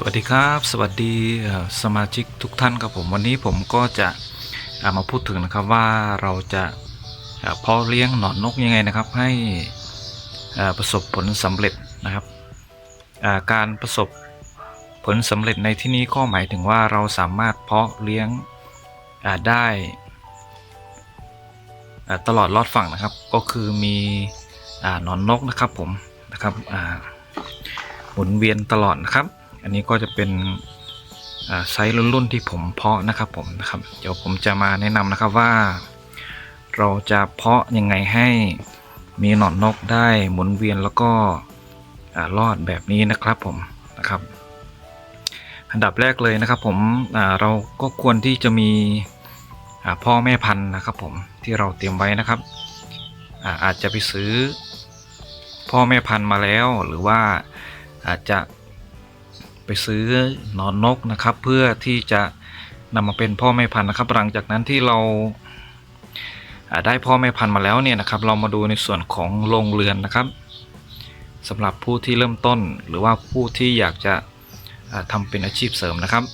สวัสดีครับ สวัสดีสมาชิกทุกท่านครับผมวันนี้ผมก็จะามาพูดถึงนะครับว่าเราจะเอ่อเพาะเลี้ยงหนอนนกยังไงนะครับ ให้ประสบผลสำเร็จนะครับาการประสบผลสำเร็จในที่นี้ก็หมายถึงว่าเราสามารถเพาะเลี้ยงได้ตลอดรอดฝั่งนะครับ ก็คือมีอหนอนนกนะครับผมนะครับหมุนเวียนตลอดนะครับ อันนี้ก็จะเป็นไซส์รุ่นๆที่ผมเพาะนะครับผมนะครับ เดี๋ยวผมจะมาแนะนำนะครับว่า เราจะเพาะยังไงให้มีหนอนนกได้หมุนเวียนแล้วก็รอดแบบนี้นะครับผมนะครับ อันดับแรกเลยนะครับผมเราก็ควรที่จะมีพ่อแม่พันธุ์นะครับผมที่เราเตรียมไว้นะครับอาจจะไปซื้อพ่อแม่พันธุ์มาแล้วหรือว่าอาจจะ ไปซื้อหนอนนกนะครับ เพื่อที่จะนำมาเป็นพ่อแม่พันธุ์นะครับ หลังจากนั้นที่เราได้พ่อแม่พันธุ์มาแล้วเนี่ยนะครับ เรามาดูในส่วนของโรงเรือนนะครับสำหรับผู้ที่เริ่มต้น หรือว่าผู้ที่อยากจะอ่าทำเป็นอาชีพเสริมนะครับ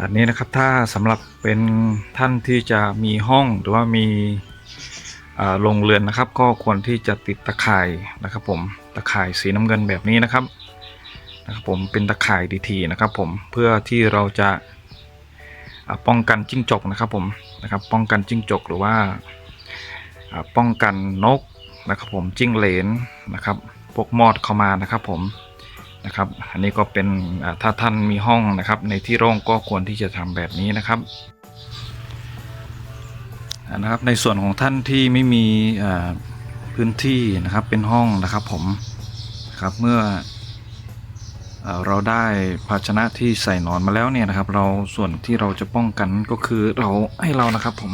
อันนี้นะครับถ้าสำหรับเป็นท่านที่จะมีห้องหรือว่ามีโรงเรือนนะครับก็ควรที่จะติดตะข่ายนะครับผมตะข่ายสีน้ำเงินแบบนี้นะครับ นะครับผมเป็นตะข่ายดีทีนะครับผมเพื่อที่เราจะป้องกันจิ้งจกนะครับผมนะครับป้องกันจิ้งจกหรือว่าป้องกันนกนะครับผมจิ้งเหลนนะครับพวกมอดเข้ามานะครับผมนะครับอันนี้ก็เป็นถ้าท่านมีห้องนะครับ ในที่โล่งก็ควรที่จะทำแบบนี้นะครับนะครับในส่วนของท่านที่ไม่มีพื้นที่นะครับเป็นห้องนะครับผมนะครับเมื่อ เราได้ภาชนะที่ใส่นอนมาแล้วเนี่ยนะครับ เราส่วนที่เราจะป้องกันก็คือเราให้เรานะครับผม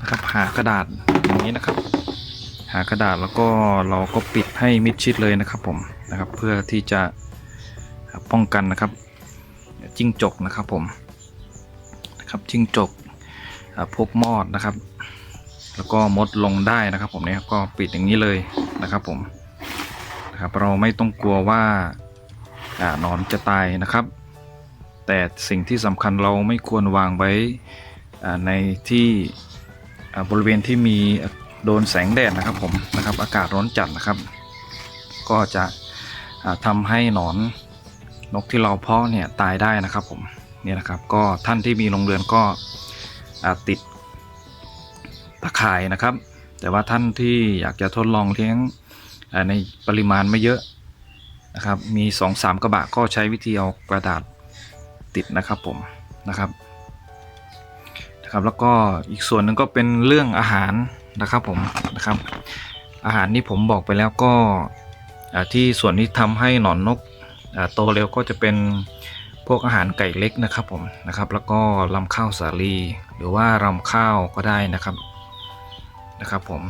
นะครับหากระดาษอย่างนี้นะครับ หากระดาษแล้วก็เราก็ปิดให้มิดชิดเลยนะครับผมนะครับ เพื่อที่จะป้องกันนะครับจิ้งจกนะครับผมนะครับจิ้งจกพวกมอดนะครับ แล้วก็มดลงได้นะครับ ผมเนี่ยก็ปิดอย่างนี้เลยนะครับผมนะครับเราไม่ต้องกลัวว่า นอนจะตายนะครับ แต่สิ่งที่สำคัญเราไม่ควรวางไว้ในที่บริเวณที่มีโดนแสงแดดนะครับผมนะครับอากาศร้อนจัดนะครับ ก็จะอ่าทำให้หนอนนกที่เราเพาะเนี่ยตายได้นะครับผมเนี่ยนะครับก็ท่านที่มีโรงเรือนก็ติดตะข่ายนะครับ แต่ว่าท่านที่อยากจะทดลองเลี้ยงในปริมาณไม่เยอะ นะครับ มี2อสามกระบะก็ใช้วิธีเอากระดาษติดนะครับผมนะครับนะครับแล้วก็อีกส่วนหนึ่งก็เป็นเรื่องอาหารนะครับผมนะครับ อาหารที่ผมบอกไปแล้วก็ที่ส่วนที่ทำให้หนอนนกโตเร็วก็จะเป็นพวกอาหารไก่เล็กนะครับผมนะครับ แล้วก็ลำข้าวสาลีหรือว่าลำข้าวก็ได้นะครับนะครับผม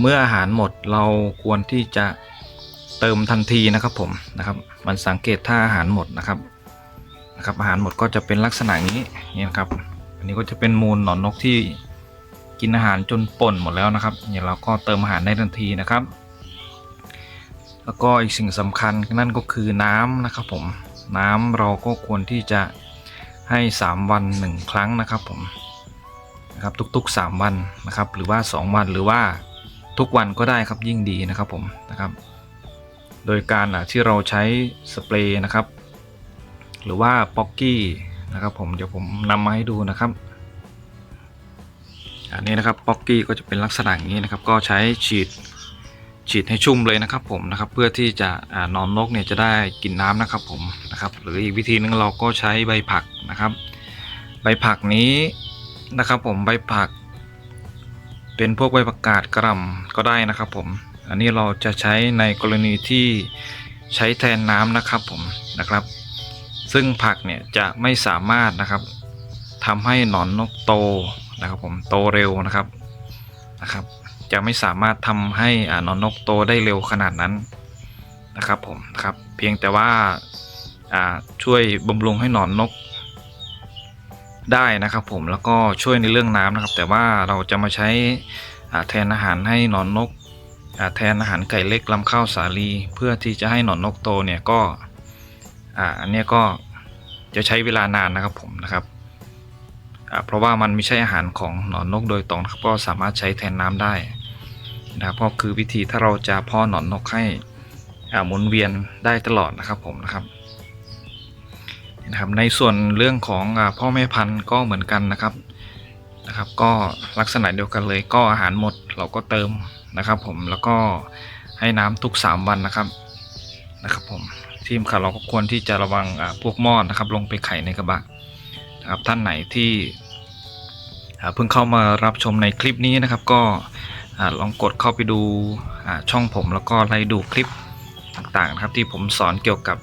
เมื่ออาหารหมดเราควรที่จะ เติมทันทีนะครับผมนะครับมันสังเกตถ้าอาหารหมดนะครับนะครับอาหารหมดก็จะเป็นลักษณะนี้นี่นะครับอันนี้ก็จะเป็นมูลหนอนนกที่กินอาหารจนป่นหมดแล้วนะครับเนี่ยเราก็เติมอาหารได้ทันทีนะครับ แล้วก็อีกสิ่งสำคัญนั่นก็คือน้ำนะครับผมน้ำเราก็ควรที่จะให้ 3 วัน 1 ครั้งนะครับผมนะครับทุกๆ 3 วันนะครับ หรือว่า 2 วันหรือว่าทุกวันก็ได้ครับยิ่งดีนะครับผมนะครับ โดยการที่เราใช้สเปรย์นะครับ หรือว่าป๊อกกี้นะครับผมเดี๋ยวผมนำมาให้ดูนะครับ อันนี้นะครับป๊อกกี้ก็จะเป็นลักษณะอย่างนี้นะครับ ก็ใช้ฉีดฉีดให้ชุ่มเลยนะครับผมนะครับ เพื่อที่จะอนอนนกเนี่ยจะได้กินน้ำนะครับผมนะครับ หรืออีกวิธีนึงเราก็ใช้ใบผักนะครับ ใบผักนี้นะครับผมใบผัก เป็นพวกใบประกาศกระล่ำก็ได้นะครับผม อันนี้เราจะใช้ในกรณีที่ใช้แทนน้ำนะครับผมนะครับ ซึ่งผักเนี่ยจะไม่สามารถนะครับทำให้หนอนนกโตนะครับผมโตเร็วนะครับนะครับ จะไม่สามารถทำให้หนอนนกโตได้เร็วขนาดนั้นนะครับผมนะครับเพียงแต่ว่าช่วยบำรุงให้หนอนนกได้นะครับผมแล้วก็ช่วยในเรื่องน้ำนะครับ แต่ว่าเราจะมาใช้แทนอาหารให้หนอนนก แทนอาหารไก่เล็กลำข้าวสาลี เพื่อที่จะให้หนอนนกโตเนี่ยก็อ่าอันนี้ก็จะใช้เวลานานนะครับผมนะครับอ่าเพราะว่ามันไม่ใช่อาหารของหนอนนกโดยตรงก็สามารถใช้แทนน้ำได้นะครับก็คือวิธีถ้าเราจะพาะหนอนนกให้อ่าหมุนเวียนได้ตลอดนะครับผมนะครับนะครับในส่วนเรื่องของอาพ่อแม่พันธุ์ก็เหมือนกันนะครับนะครับ ก็ลักษณะเดียวกันเลยก็อาหารหมดเราก็เติม นะครับผมแล้วก็ให้น้ำทุก 3 วันนะครับนะครับผมทีมข่าวเราก็ควรที่จะระวังพวกมอดนะครับลงไปไข่ในกระบะนะครับท่านไหนที่เพิ่งเข้ามารับชมในคลิปนี้นะครับ ก็ลองกดเข้าไปดูช่องผมแล้วก็ไล่ดูคลิปต่างๆนะครับ ที่ผมสอนเกี่ยวกับ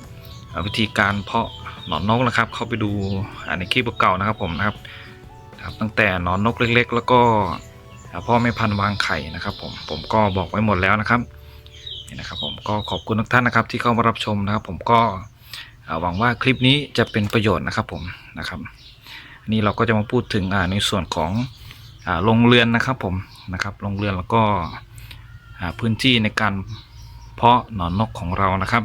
วิธีการเพาะหนอนนกนะครับ เข้าไปดูในคลิปเก่านะครับผมนะครับ ตั้งแต่หนอนนกเล็ก ๆ แล้วก็ พ่อแม่พันวางไข่นะครับผมผมก็บอกไว้หมดแล้วนะครับนี่นะครับผมก็ขอบคุณทุกท่านนะครับที่เข้ามารับชมนะครับผมก็หวังว่าคลิปนี้จะเป็นประโยชน์นะครับผมนะครับนี่เราก็จะมาพูดถึงในส่วนของโรงเรือนนะครับผมนะครับโรงเรือนแล้วก็พื้นที่ในการเพาะหนอนนกของเรานะครับ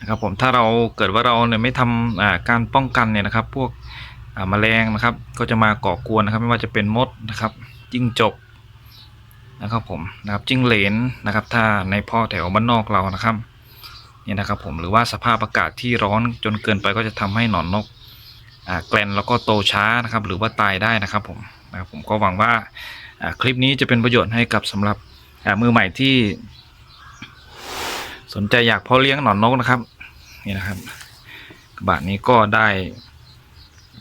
นะครับผมถ้าเราเกิดว่าเราเนี่ยไม่ทำการป้องกันเนี่ยนะครับ พวก แมลงนะครับ ก็จะมาก่อกวนนะครับ ไม่ว่าจะเป็นมดนะครับ จิ้งจกนะครับผมนะครับจิ้งเหลนนะครับ ถ้าในพ่อแถวบ้านนอกเรานะครับเนี่ยนะครับผมหรือว่าสภาพอากาศที่ร้อนจนเกินไปก็จะทำให้หนอนนกแกลนแล้วก็โตช้านะครับ หรือว่าตายได้นะครับผมนะครับผมก็หวังว่าคลิปนี้จะเป็นประโยชน์ให้กับสำหรับมือใหม่ที่ สนใจอยากเพาะเลี้ยงหนอนนกนะครับนี่นะครับกระบะนี้ก็ได้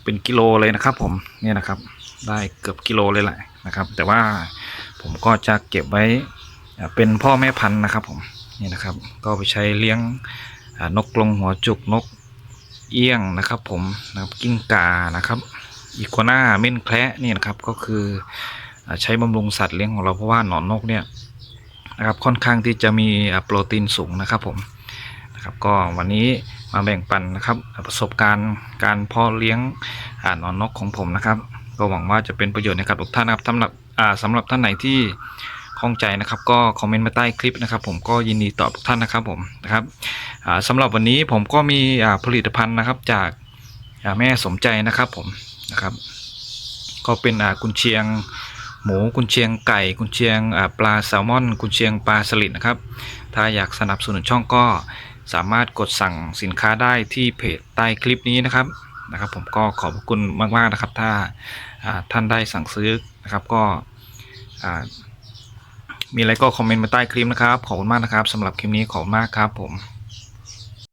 เป็นกิโลเลยนะครับผมเนี่ยนะครับได้เกือบกิโลเลยแหละนะครับ แต่ว่าผมก็จะเก็บไว้เป็นพ่อแม่พันธุ์นะครับผมนี่นะครับ ก็ไปใช้เลี้ยงนกกรงหัวจุกนกเอี้ยงนะครับ ผมนะครับกิ้งก่านะครับอีกัวน่าเม่นแคระนี่นะครับก็คือใช้บำรุงสัตว์เลี้ยงของเราเพราะว่าหนอนนกเนี่ยนะครับค่อนข้างที่จะมีโปรตีนสูงนะครับผมนะครับก็วันนี้ มาแบ่งปันนะครับ ประสบการณ์การเพาะเลี้ยงอ่านอนนกของผมนะครับ ก็หวังว่าจะเป็นประโยชน์ให้กับทุกท่านนะครับสำหรับอ่าสำหรับท่านไหนที่ข้องใจนะครับ ก็คอมเมนต์มาใต้คลิปนะครับ ผมก็ยินดีตอบทุกท่านนะครับผมนะครับอ่าสำหรับวันนี้ผมก็มีอ่าผลิตภัณฑ์นะครับจากอ่าแม่สมใจนะครับผมนะครับ ก็เป็นอ่ากุนเชียงหมูกุนเชียงไก่กุนเชียงอ่าปลาแซลมอนกุนเชียงปลาสลิดนะครับ ถ้าอยากสนับสนุนช่องก็ สามารถกดสั่งสินค้าได้ที่เพจใต้คลิปนี้นะครับนะครับ ผมก็ขอบคุณมากๆนะครับ ถ้าท่านได้สั่งซื้อนะครับก็มีอะไรก็คอมเมนต์มาใต้คลิปนะครับ ขอบคุณมากนะครับสำหรับคลิปนี้ขอบคุณมากครับผม